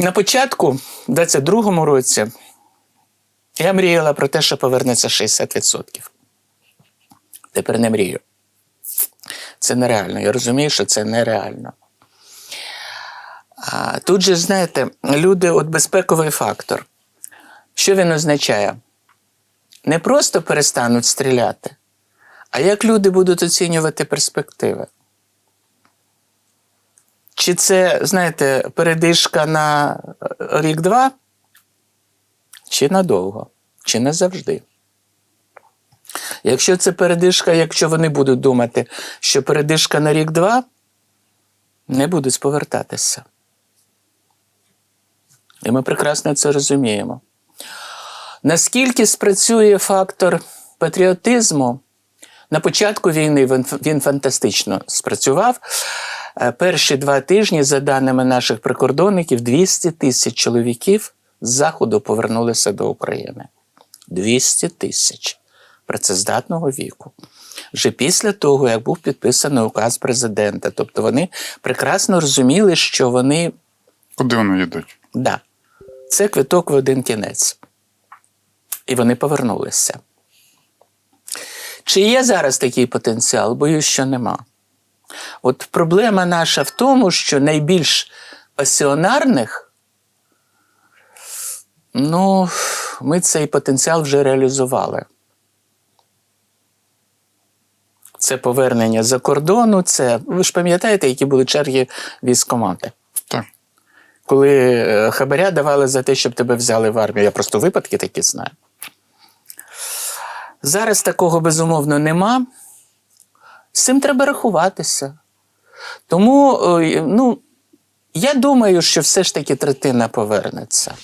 На початку, в 22-му році, я мріяла про те, що повернеться 60%. Тепер не мрію. Це нереально. Я розумію, що це нереально. А тут же, знаєте, люди, от безпековий фактор. Що він означає? Не просто перестануть стріляти, а як люди будуть оцінювати перспективи? Чи це, знаєте, передишка на е, рік-два, чи надовго, чи назавжди? Якщо це передишка, якщо вони будуть думати, що передишка на рік-два, не будуть повертатися. І ми прекрасно це розуміємо. Наскільки спрацює фактор патріотизму, на початку війни він фантастично спрацював. Е, Перші два тижні, за даними наших прикордонників, 200 тисяч чоловіків з Заходу повернулися до України. 200 тисяч працездатного віку. Вже після того, як був підписаний указ президента. Тобто вони прекрасно розуміли, що вони Куди вони йдуть? Да. Це квиток в один кінець. І вони повернулися. Чи є зараз такий потенціал? Боюсь, що нема. От проблема наша в тому, що найбільш пасіонарних, ну, ми цей потенціал вже реалізували. Це повернення за кордону, це, ви ж пам'ятаєте, які були черги військкомати? Так. коли е, хабаря давали за те, щоб тебе взяли в армію. Я просто випадки такі знаю. Зараз такого безумовно нема. З цим треба рахуватися. Тому, е, ну, я думаю, що все ж таки третина повернеться.